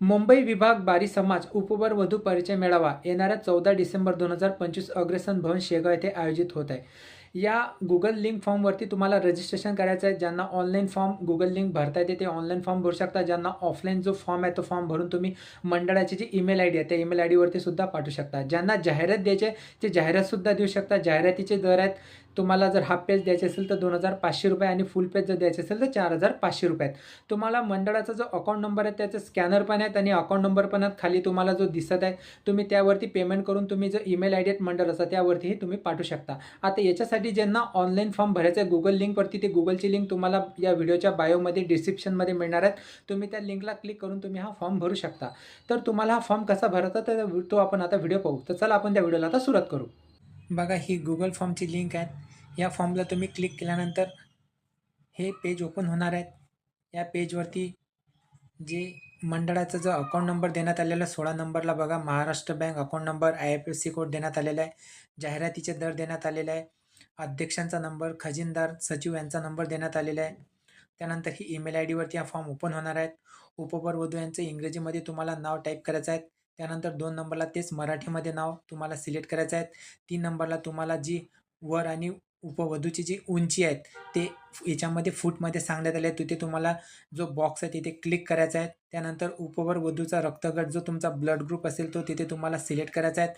मुंबई विभाग बारी समाज उपवर वधू परिचय मेळावा येणाऱ्या चौदा डिसेंबर दोन हजार पंचवीस अग्रसन भवन शेगाव येथे आयोजित होत आहे. या गुगल लिंक फॉर्मवरती तुम्हाला रजिस्ट्रेशन करायचं आहे. ज्यांना ऑनलाईन फॉर्म गुगल लिंक भरता येते ते ऑनलाईन फॉर्म भरू शकता. ज्यांना ऑफलाईन जो फॉर्म आहे तो फॉर्म भरून तुम्ही मंडळाची जी ईमेल आय डी आहे त्या ईमेल आय डीवरती सुद्धा पाठवू शकता. ज्यांना जाहिरात द्यायची आहे ते जाहिरातसुद्धा देऊ शकता. जाहिरातीचे दर आहेत तुम्हाला जर हाफ पेज द्यायचे असेल तर दोन हजार पाचशे रुपये आणि फुल पेज जर द्यायचे असेल तर चार हजार पाचशे रुपये आहेत. तुम्हाला मंडळाचा जो अकाउंट नंबर आहे त्याचं स्कॅनर पण आहेत आणि अकाउंट नंबर पण आहेत. खाली तुम्हाला जो दिसत आहे तुम्ही त्यावरती पेमेंट करून तुम्ही जो ईमेल आय डी आहेत मंडळाचा त्यावरतीही तुम्ही पाठवू शकता. आता याच्यासाठी ज्यांना ऑनलाईन फॉर्म भरायचा आहे गुगल लिंकवरती ते गुगलची लिंक तुम्हाला या व्हिडिओच्या बायोमध्ये डिस्क्रिप्शनमध्ये मिळणार आहेत. तुम्ही त्या लिंकला क्लिक करून तुम्ही हा फॉर्म भरू शकता. तर तुम्हाला हा फॉर्म कसा भरायचा तर तो आपण आता व्हिडिओ पाहू. तर चला आपण त्या व्हिडिओला आता सुरुवात करू. बघा ही गुगल फॉर्मची लिंक आहे. या फॉर्मला तुम्ही क्लिक केल्यानंतर हे पेज ओपन होणार आहेत या पेजवरती जे मंडळाचा जो अकाउंट नंबर देण्यात आलेला आहे सोळा नंबरला बघा Maharashtra bank account number I F S C code देण्यात आलेला आहे. जाहिरातीचे दर देण्यात आलेले आहे. अध्यक्षांचा नंबर खजिनदार सचिव यांचा नंबर देण्यात आलेला आहे. त्यानंतर ही ईमेल आय डीवरती हा फॉर्म ओपन होणार आहेत. उपवर वधू यांचं इंग्रजीमध्ये तुम्हाला नाव टाईप करायचं आहे. त्यानंतर दोन नंबरला तेच मराठीमध्ये नाव तुम्हाला सिलेक्ट करायचं आहे. तीन नंबरला तुम्हाला जी वर आणि उपवधूची जी उंची आहेत ते याच्यामध्ये फूटमध्ये सांगण्यात आले. तिथे तुम्हाला जो बॉक्स आहे तिथे क्लिक करायचा आहे. त्यानंतर उपवर वधूचा रक्तगट जो तुमचा ब्लड ग्रुप असेल तो तिथे तुम्हाला सिलेक्ट करायचा आहे.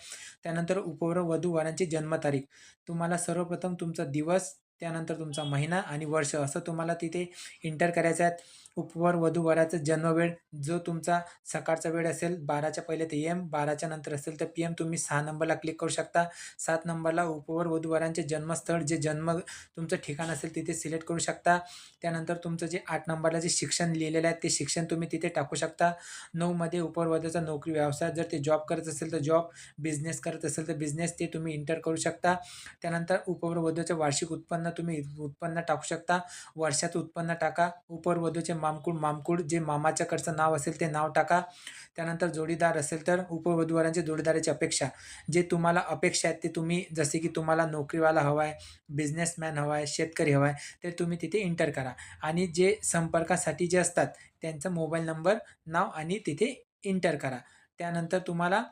त्यानंतर उपवर वधू वरांची जन्मतारीख. तुम्हाला सर्वप्रथम तुमचा दिवस त्यानंतर तुमचा महिना आणि वर्ष असं तुम्हाला तिथे इंटर करायचं आहे. उपवर वधूवराचा जन्मवेळ जो तुमचा सकाळचा वेळ असेल बाराच्या पहिले ते एम बाराच्या नंतर असेल तर पी एम तुम्ही सहा नंबरला क्लिक करू शकता. सात नंबरला उपवर वधूवरांचे जन्मस्थळ जे जन्म तुमचं ठिकाण असेल तिथे सिलेक्ट करू शकता. त्यानंतर तुमचं जे आठ नंबरला जे शिक्षण लिहिलेलं आहे ते शिक्षण तुम्ही तिथे टाकू शकता. नऊमध्ये उपवर वधूचा नोकरी व्यवसाय जर ते जॉब करत असेल तर जॉब बिझनेस करत असेल तर बिझनेस ते तुम्ही इंटर करू शकता. त्यानंतर उपवर वधूचं वार्षिक उत्पन्न तुम्ही उत्पन्न टाकू शकता. वर्षाचं उत्पन्न टाका. उपवर वधूचे मामकुड मामकुड जे मामाच्याकडचं नाव असेल ते नाव टाका. त्यानंतर जोडीदार असेल तर उपवधूवरांचे जोडीदाराची अपेक्षा. जे तुम्हाला अपेक्षा आहेत ते तुम्ही जसे की तुम्हाला नोकरीवाला हवा आहे बिझनेसमॅन हवा आहे शेतकरी हवा आहे ते तुम्ही तिथे इंटर करा. आणि जे संपर्कासाठी जे असतात त्यांचा मोबाईल नंबर नाव आणि तिथे इंटर करा. त्यानंतर तुम्हाला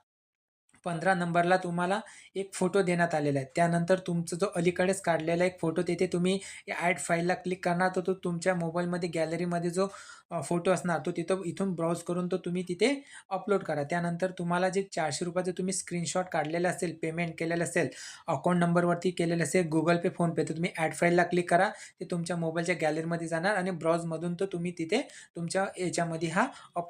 पंधरा नंबरला तुम्हाला एक फोटो देण्यात आलेला आहे. त्यानंतर तुमचं जो अलीकडेच काढलेला एक फोटो तिथे तुम्ही ॲड फाईलला क्लिक करणार तर तो तुमच्या मोबाईलमध्ये गॅलरीमध्ये जो फोटो असणार तो तिथं इथून ब्राउज करून तो तुम्ही तिथे अपलोड करा. त्यानंतर तुम्हाला जे चारशे रुपयाचं तुम्ही स्क्रीनशॉट काढलेलं असेल पेमेंट केलेलं असेल अकाउंट नंबरवरती केलेलं असेल गुगल पे फोनपे तर तुम्ही ॲड फाईलला क्लिक करा. ते तुमच्या मोबाईलच्या गॅलरीमध्ये जाणार आणि ब्राउजमधून तो तुम्ही तिथे तुमच्या याच्यामध्ये हा अपलोड